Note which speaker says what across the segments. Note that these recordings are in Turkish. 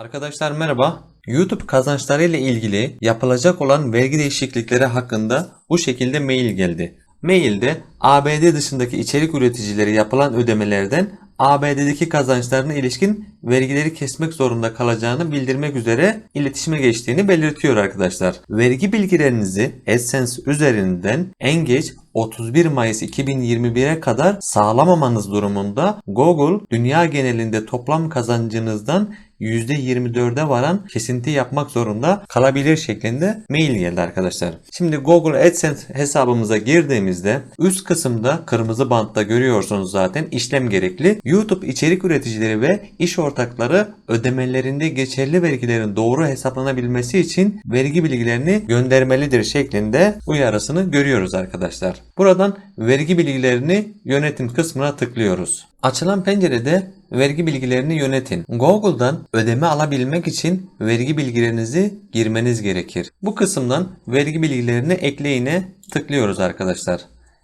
Speaker 1: Arkadaşlar merhaba. YouTube kazançları ile ilgili yapılacak olan vergi değişiklikleri hakkında bu şekilde mail geldi. Mailde ABD dışındaki içerik üreticileri yapılan ödemelerden ABD'deki kazançlarına ilişkin vergileri kesmek zorunda kalacağını bildirmek üzere iletişime geçtiğini belirtiyor arkadaşlar. Vergi bilgilerinizi AdSense üzerinden en geç 31 Mayıs 2021'e kadar sağlamamanız durumunda Google dünya genelinde toplam kazancınızdan %24'e varan kesinti yapmak zorunda kalabilir şeklinde mail geldi arkadaşlar. Şimdi Google AdSense hesabımıza girdiğimizde üst kısımda kırmızı bantta görüyorsunuz zaten işlem gerekli. YouTube içerik üreticileri ve iş ortakları ödemelerinde geçerli vergilerin doğru hesaplanabilmesi için vergi bilgilerini göndermelidir şeklinde uyarısını görüyoruz arkadaşlar. Buradan vergi bilgilerini yönetim kısmına tıklıyoruz. Açılan pencerede vergi bilgilerini yönetin. Google'dan ödeme alabilmek için vergi bilgilerinizi girmeniz gerekir. Bu kısımdan vergi bilgilerini ekleyine tıklıyoruz arkadaşlar.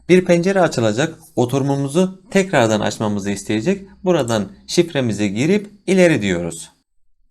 Speaker 1: Bir pencere açılacak. Oturumumuzu tekrardan açmamızı isteyecek. Buradan şifremizi girip ileri diyoruz.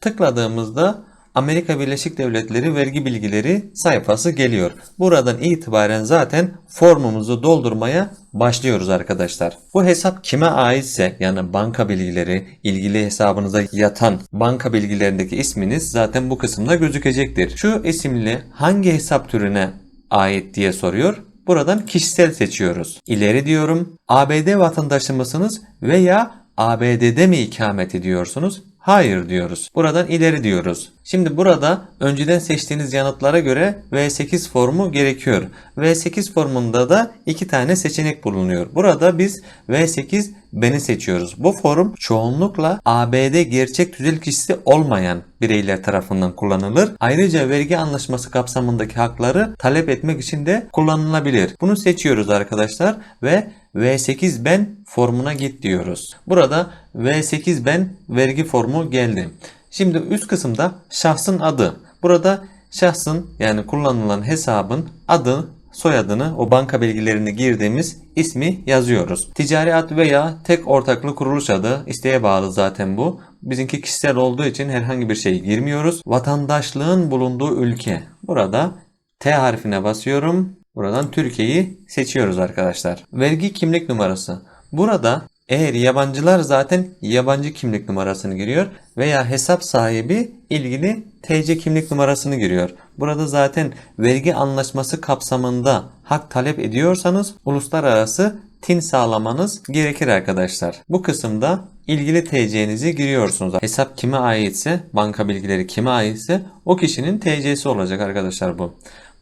Speaker 1: Tıkladığımızda Amerika Birleşik Devletleri vergi bilgileri sayfası geliyor. Buradan itibaren zaten formumuzu doldurmaya başlıyoruz arkadaşlar. Bu hesap kime aitse yani banka bilgileri, ilgili hesabınıza yatan banka bilgilerindeki isminiz zaten bu kısımda gözükecektir. Şu isimli hangi hesap türüne ait diye soruyor. Buradan kişisel seçiyoruz. İleri diyorum. ABD vatandaşı mısınız veya ABD'de mi ikamet ediyorsunuz? Hayır diyoruz. Buradan ileri diyoruz. Şimdi burada önceden seçtiğiniz yanıtlara göre V8 formu gerekiyor. V8 formunda da iki tane seçenek bulunuyor. Burada biz V8 beni seçiyoruz. Bu form çoğunlukla ABD gerçek tüzel kişisi olmayan bireyler tarafından kullanılır. Ayrıca vergi anlaşması kapsamındaki hakları talep etmek için de kullanılabilir. Bunu seçiyoruz arkadaşlar ve V8 ben formuna git diyoruz. Burada V8 ben vergi formu geldi. Şimdi üst kısımda şahsın adı. Burada şahsın yani kullanılan hesabın adı, soyadını, o banka bilgilerini girdiğimiz ismi yazıyoruz. Ticari ad veya tek ortaklı kuruluş adı isteğe bağlı zaten bu. Bizimki kişisel olduğu için herhangi bir şey girmiyoruz. Vatandaşlığın bulunduğu ülke. Burada T harfine basıyorum. Buradan Türkiye'yi seçiyoruz arkadaşlar. Vergi kimlik numarası. Burada eğer yabancılar zaten yabancı kimlik numarasını giriyor veya hesap sahibi ilgili TC kimlik numarasını giriyor. Burada zaten vergi anlaşması kapsamında hak talep ediyorsanız uluslararası TIN sağlamanız gerekir arkadaşlar. Bu kısımda ilgili TC'nizi giriyorsunuz. Hesap kime aitse, banka bilgileri kime aitse o kişinin TC'si olacak arkadaşlar bu.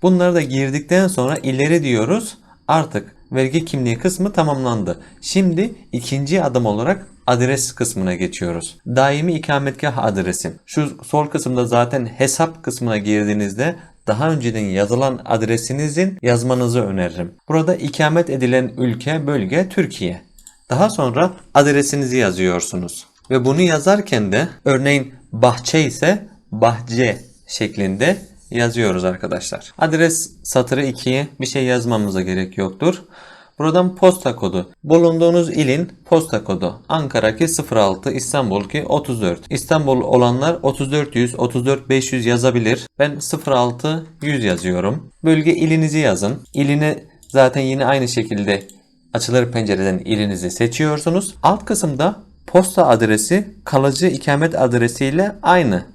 Speaker 1: Bunları da girdikten sonra ileri diyoruz. Artık vergi kimliği kısmı tamamlandı. Şimdi ikinci adım olarak adres kısmına geçiyoruz. Daimi ikametgah adresi. Şu sol kısımda zaten hesap kısmına girdiğinizde daha önceden yazılan adresinizin yazmanızı öneririm. Burada ikamet edilen ülke, bölge Türkiye. Daha sonra adresinizi yazıyorsunuz. Ve bunu yazarken de örneğin bahçe ise bahçe şeklinde yazıyoruz arkadaşlar. Adres satırı 2'ye bir şey yazmamıza gerek yoktur. Buradan posta kodu. Bulunduğunuz ilin posta kodu. Ankara'ki 06, İstanbul'ki 34. İstanbul olanlar 3400, 34500 yazabilir. Ben 06, 100 yazıyorum. Bölge ilinizi yazın. İlini zaten yine aynı şekilde açılır pencereden ilinizi seçiyorsunuz. Alt kısımda posta adresi kalıcı ikamet adresiyle aynı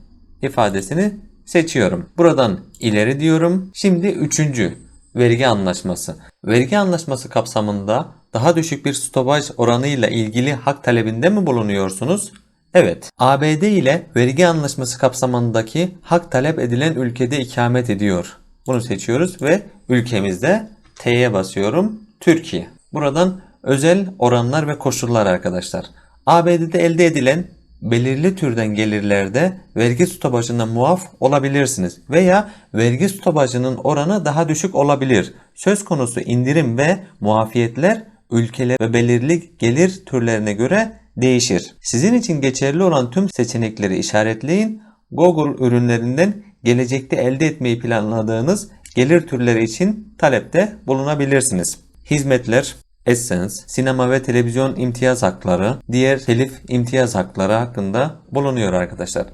Speaker 1: ifadesini seçiyorum. Buradan ileri diyorum. Şimdi üçüncü vergi anlaşması. Vergi anlaşması kapsamında daha düşük bir stopaj oranıyla ilgili hak talebinde mi bulunuyorsunuz? Evet. ABD ile vergi anlaşması kapsamındaki hak talep edilen ülkede ikamet ediyor. Bunu seçiyoruz ve ülkemizde T'ye basıyorum. Türkiye. Buradan özel oranlar ve koşullar arkadaşlar. ABD'de elde edilen belirli türden gelirlerde vergi stopajına muaf olabilirsiniz veya vergi stopajının oranı daha düşük olabilir. Söz konusu indirim ve muafiyetler ülkeler ve belirli gelir türlerine göre değişir. Sizin için geçerli olan tüm seçenekleri işaretleyin. Google ürünlerinden gelecekte elde etmeyi planladığınız gelir türleri için talepte bulunabilirsiniz. Hizmetler, AdSense, sinema ve televizyon imtiyaz hakları, diğer telif imtiyaz hakları hakkında bulunuyor arkadaşlar.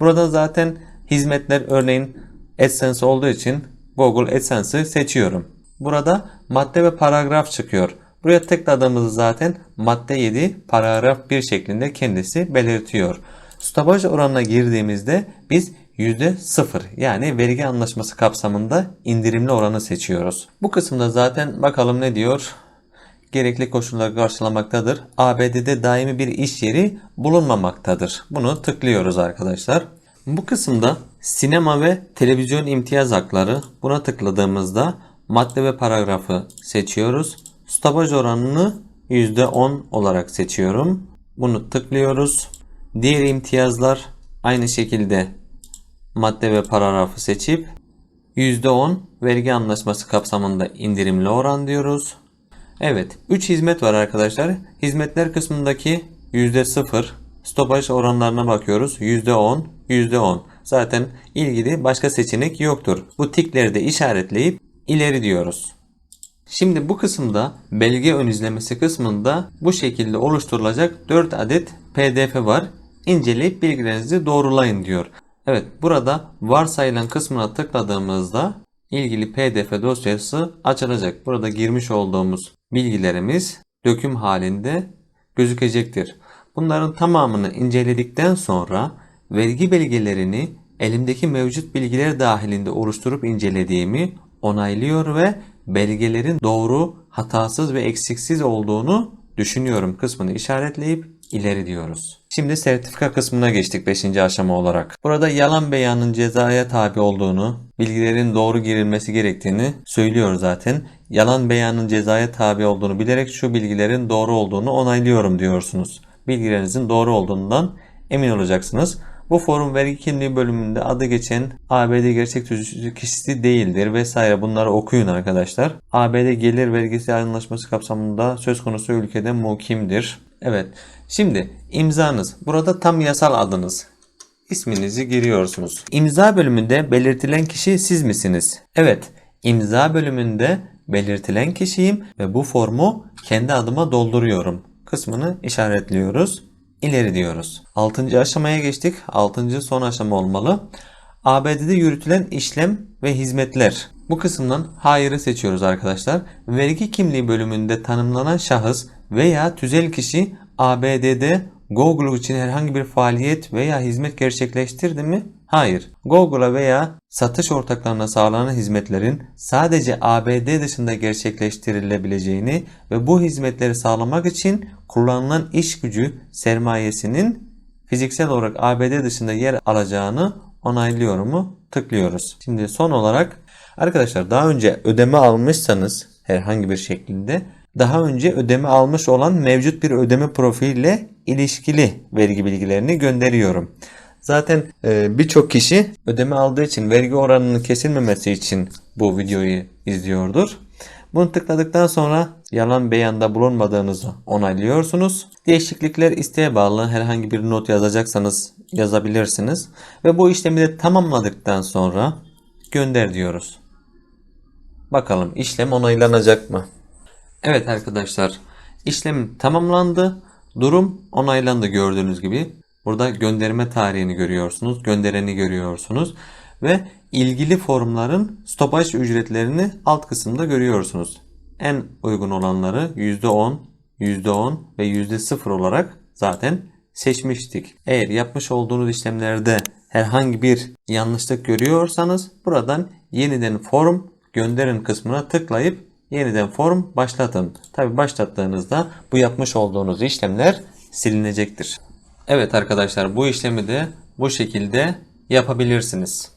Speaker 1: Burada zaten hizmetler örneğin AdSense olduğu için Google AdSense'ı seçiyorum. Burada madde ve paragraf çıkıyor. Buraya tıkladığımızda zaten madde 7 paragraf 1 şeklinde kendisi belirtiyor. Stopaj oranına girdiğimizde biz %0 yani vergi anlaşması kapsamında indirimli oranı seçiyoruz. Bu kısımda zaten bakalım ne diyor? Gerekli koşulları karşılamaktadır. ABD'de daimi bir iş yeri bulunmamaktadır. Bunu tıklıyoruz arkadaşlar. Bu kısımda sinema ve televizyon imtiyaz hakları buna tıkladığımızda madde ve paragrafı seçiyoruz. Stopaj oranını %10 olarak seçiyorum. Bunu tıklıyoruz. Diğer imtiyazlar aynı şekilde madde ve paragrafı seçip %10 vergi anlaşması kapsamında indirimli oran diyoruz. Evet 3 hizmet var arkadaşlar. Hizmetler kısmındaki %0 stopaj oranlarına bakıyoruz. %10, %10. Zaten ilgili başka seçenek yoktur. Bu tikleri de işaretleyip ileri diyoruz. Şimdi bu kısımda belge ön izlemesi kısmında bu şekilde oluşturulacak 4 adet pdf var. İnceleyip bilgilerinizi doğrulayın diyor. Evet burada varsayılan kısmına tıkladığımızda ilgili pdf dosyası açılacak. Burada girmiş olduğumuz bilgilerimiz döküm halinde gözükecektir. Bunların tamamını inceledikten sonra vergi belgelerini elimdeki mevcut bilgiler dahilinde oluşturup incelediğimi onaylıyor ve belgelerin doğru, hatasız ve eksiksiz olduğunu düşünüyorum kısmını işaretleyip ileri diyoruz. Şimdi sertifika kısmına geçtik 5. aşama olarak. Burada yalan beyanın cezaya tabi olduğunu, bilgilerin doğru girilmesi gerektiğini söylüyor zaten. Yalan beyanın cezaya tabi olduğunu bilerek şu bilgilerin doğru olduğunu onaylıyorum diyorsunuz. Bilgilerinizin doğru olduğundan emin olacaksınız. Bu forum vergi kimliği bölümünde adı geçen ABD gerçek sözcüsü kişisi değildir vesaire bunları okuyun arkadaşlar. ABD gelir vergisi anlaşması kapsamında söz konusu ülkede mukimdir. Evet. Şimdi imzanız. Burada tam yasal adınız. İsminizi giriyorsunuz. İmza bölümünde belirtilen kişi siz misiniz? Evet. İmza bölümünde belirtilen kişiyim ve bu formu kendi adıma dolduruyorum. Kısmını işaretliyoruz. İleri diyoruz. 6. aşamaya geçtik. 6. son aşama olmalı. ABD'de yürütülen işlem ve hizmetler. Bu kısımdan hayırı seçiyoruz arkadaşlar. Vergi kimliği bölümünde tanımlanan şahıs veya tüzel kişi ABD'de Google için herhangi bir faaliyet veya hizmet gerçekleştirdi mi? Hayır. Google'a veya satış ortaklarına sağlanan hizmetlerin sadece ABD dışında gerçekleştirilebileceğini ve bu hizmetleri sağlamak için kullanılan iş gücü sermayesinin fiziksel olarak ABD dışında yer alacağını onaylıyor mu? Tıklıyoruz. Şimdi son olarak arkadaşlar daha önce ödeme almışsanız herhangi bir şekilde daha önce ödeme almış olan mevcut bir ödeme profiliyle ilişkili vergi bilgilerini gönderiyorum. Zaten e, birçok kişi ödeme aldığı için vergi oranının kesilmemesi için bu videoyu izliyordur. Bunu tıkladıktan sonra yalan beyanda bulunmadığınızı onaylıyorsunuz. Değişiklikler isteğe bağlı herhangi bir not yazacaksanız yazabilirsiniz. Ve bu işlemi de tamamladıktan sonra gönder diyoruz. Bakalım işlem onaylanacak mı? Evet arkadaşlar işlem tamamlandı. Durum onaylandı gördüğünüz gibi. Burada gönderme tarihini görüyorsunuz. Göndereni görüyorsunuz. Ve ilgili formların stopaj ücretlerini alt kısımda görüyorsunuz. En uygun olanları %10, %10 ve %0 olarak zaten seçmiştik. Eğer yapmış olduğunuz işlemlerde herhangi bir yanlışlık görüyorsanız buradan yeniden form gönderin kısmına tıklayıp yeniden form başlatın. Tabi başlattığınızda bu yapmış olduğunuz işlemler silinecektir. Evet arkadaşlar bu işlemi de bu şekilde yapabilirsiniz.